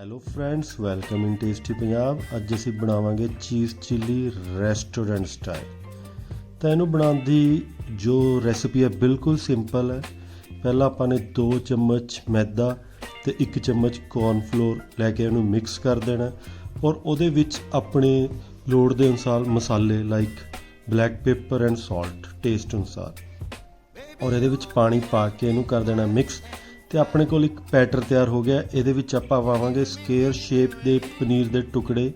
Hello friends welcome in tasty Punjab ਅੱਜ ਅਸੀਂ ਬਣਾਵਾਂਗੇ ਚੀਜ਼ ਚਿੱਲੀ ਰੈਸਟੋਰੈਂਟ ਸਟਾਈਲ ਤਾਂ ਇਹਨੂੰ ਬਣਾਉਣ ਦੀ ਜੋ ਰੈਸਪੀ ਹੈ ਬਿਲਕੁਲ ਸਿੰਪਲ ਹੈ। ਪਹਿਲਾਂ ਆਪਾਂ ਨੇ 2 ਚਮਚ ਮੈਦਾ ਤੇ 1 ਚਮਚ ਕੌਰਨ ਲੈ ਕੇ ਇਹਨੂੰ ਮਿਕਸ ਕਰ ਦੇਣਾ ਔਰ ਉਹਦੇ ਵਿੱਚ ਆਪਣੇ ਲੋੜ ਦੇ ਅਨੁਸਾਰ ਮਸਾਲੇ like black pepper and salt taste ਅਨੁਸਾਰ। ਔਰ ਇਹਦੇ ਵਿੱਚ ਪਾਣੀ ਪਾ ਕੇ ਇਹਨੂੰ ਕਰ ਦੇਣਾ ਮਿਕਸ ਤੇ ਆਪਣੇ ਕੋਲ ਇੱਕ ਪੈਟਰ ਤਿਆਰ ਹੋ ਗਿਆ। ਇਹਦੇ ਵਿੱਚ ਆਪਾਂ ਪਾਵਾਂਗੇ ਸਕੁਅਰ ਸ਼ੇਪ ਦੇ ਪਨੀਰ ਦੇ ਟੁਕੜੇ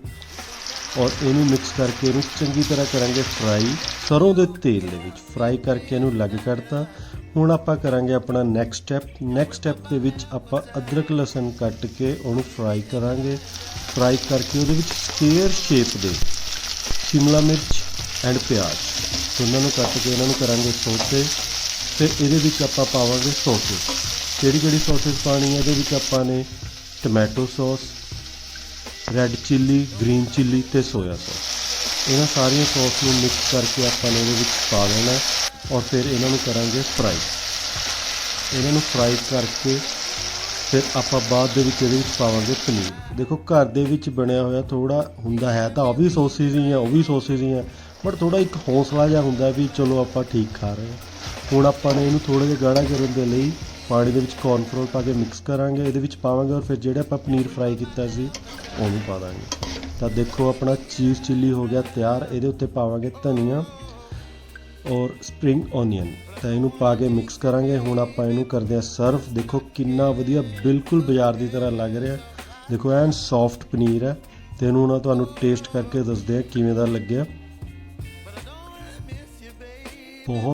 ਔਰ ਇਹਨੂੰ ਮਿਕਸ ਕਰਕੇ ਇਹਨੂੰ ਚੰਗੀ ਤਰ੍ਹਾਂ ਕਰਾਂਗੇ ਫਰਾਈ। ਸਰੋਂ ਦੇ ਤੇਲ ਦੇ ਵਿੱਚ ਫਰਾਈ ਕਰਕੇ ਇਹਨੂੰ ਲੱਗ ਕੱਢਤਾ। ਹੁਣ ਆਪਾਂ ਕਰਾਂਗੇ ਆਪਣਾ ਨੈਕਸਟ ਸਟੈਪ ਨੈਕਸਟ ਸਟੈਪ ਦੇ ਵਿੱਚ ਆਪਾਂ ਅਦਰਕ ਲਸਣ ਕੱਟ ਕੇ ਉਹਨੂੰ ਫਰਾਈ ਕਰਾਂਗੇ। ਫਰਾਈ ਕਰਕੇ ਉਹਦੇ ਵਿੱਚ ਸਕੁਅਰ ਸ਼ੇਪ ਦੇ ਸ਼ਿਮਲਾ ਮਿਰਚ ਐਂਡ ਪਿਆਜ਼। ਦੋਨਾਂ ਨੂੰ ਕੱਟ ਕੇ ਇਹਨਾਂ ਨੂੰ ਕਰਾਂਗੇ ਸੋਤੇ। ਫਿਰ ਇਹਦੇ ਵਿੱਚ ਆਪਾਂ ਪਾਵਾਂਗੇ ਸੌਸਸ। ਕਿਹੜੀ ਕਿਹੜੀ ਸੌਸਸ ਪਾਣੀ ਹੈ ਇਹਦੇ ਵਿੱਚ ਆਪਾਂ ਨੇ tomato sauce, red chilli, green chilli ਤੇ ਸੋਇਆ ਸੌਸ। ਇਹਨਾਂ ਸਾਰੀਆਂ ਸੌਸ ਨੂੰ ਮਿਕਸ ਕਰਕੇ ਆਪਾਂ ਨੇ ਇਹਦੇ ਵਿੱਚ ਪਾ ਦੇਣਾ ਔਰ ਫਿਰ ਇਹਨਾਂ ਨੂੰ ਕਰਾਂਗੇ ਫਰਾਈ। ਇਹਨਾਂ ਨੂੰ ਫਰਾਈ ਕਰਕੇ ਫਿਰ ਆਪਾਂ ਬਾਅਦ ਦੇ ਵਿੱਚ ਇਹਦੇ ਵਿੱਚ ਪਾਵਾਂਗੇ ਪਨੀਰ। ਦੇਖੋ ਘਰ ਦੇ ਵਿੱਚ ਬਣਿਆ ਹੋਇਆ ਥੋੜਾ ਹੁੰਦਾ ਹੈ ਤਾਂ ਉਹ ਵੀ ਸੌਸਿਸ ਹੀ ਆ, ਉਹ ਵੀ ਸੌਸਿਸ ਹੀ ਆ, ਬਟ ਥੋੜਾ ਇੱਕ ਹੌਸਲਾ ਜਿਹਾ ਹੁੰਦਾ ਵੀ ਚਲੋ ਆਪਾਂ ਠੀਕ ਖਾ ਰਹੇ ਹਾਂ। ਹੁਣ ਆਪਾਂ ਨੇ ਇਹਨੂੰ ਥੋੜਾ ਜਿਹਾ ਗਾੜਾ ਕਰਨ ਦੇ ਲਈ ਪਾਣੀ ਦੇ ਵਿੱਚ ਕੌਰਨਫਲੋਰ ਪਾ ਕੇ ਮਿਕਸ ਕਰਾਂਗੇ, ਇਹਦੇ ਵਿੱਚ ਪਾਵਾਂਗੇ ਔਰ ਫਿਰ ਜਿਹੜਾ ਆਪਾਂ ਪਨੀਰ ਫਰਾਈ ਕੀਤਾ ਸੀ, ਉਹਨੂੰ ਪਾ ਦਾਂਗੇ। ਤਾਂ ਦੇਖੋ ਆਪਣਾ ਚੀਜ਼ ਚਿੱਲੀ ਹੋ ਗਿਆ ਤਿਆਰ, ਇਹਦੇ ਉੱਤੇ ਪਾਵਾਂਗੇ ਧਨੀਆ ਔਰ ਸਪ੍ਰਿੰਗ ਓਨੀਅਨ ਤਾਂ ਇਹਨੂੰ ਪਾ ਕੇ ਮਿਕਸ ਕਰਾਂਗੇ, ਹੁਣ ਆਪਾਂ ਇਹਨੂੰ ਕਰਦੇ ਹਾਂ ਸਰਵ ਦੇਖੋ ਕਿੰਨਾ ਵਧੀਆ, ਬਿਲਕੁਲ ਬਾਜ਼ਾਰ ਦੀ ਤਰ੍ਹਾਂ ਲੱਗ ਰਿਹਾ। ਦੇਖੋ ਐਨ ਸੌਫਟ ਪਨੀਰ ਹੈ, ਤੇ ਇਹਨੂੰ ਨਾ ਤੁਹਾਨੂੰ ਟੇਸਟ ਕਰਕੇ ਦੱਸਦੇ ਆ ਕਿਵੇਂ ਦਾ ਲੱਗਿਆ। ਬਹੁਤ